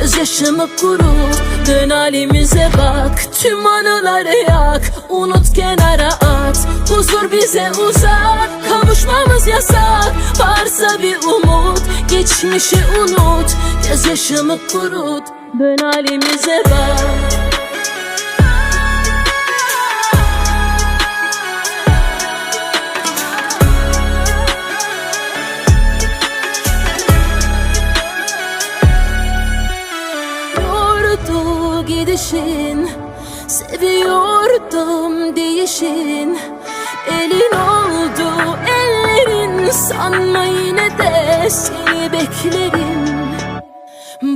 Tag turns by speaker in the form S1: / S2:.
S1: Gözyaşımı kurut Dön halimize bak. Tüm anıları yak Unut kenara at. Huzur bize uzak Kavuşmamız yasak. Varsa bir umut Geçmişi unut. Gözyaşımı kurut Dön halimize bak Gidişin Seviyordum değişin. Elin oldu ellerin Sanma yine de seni beklerim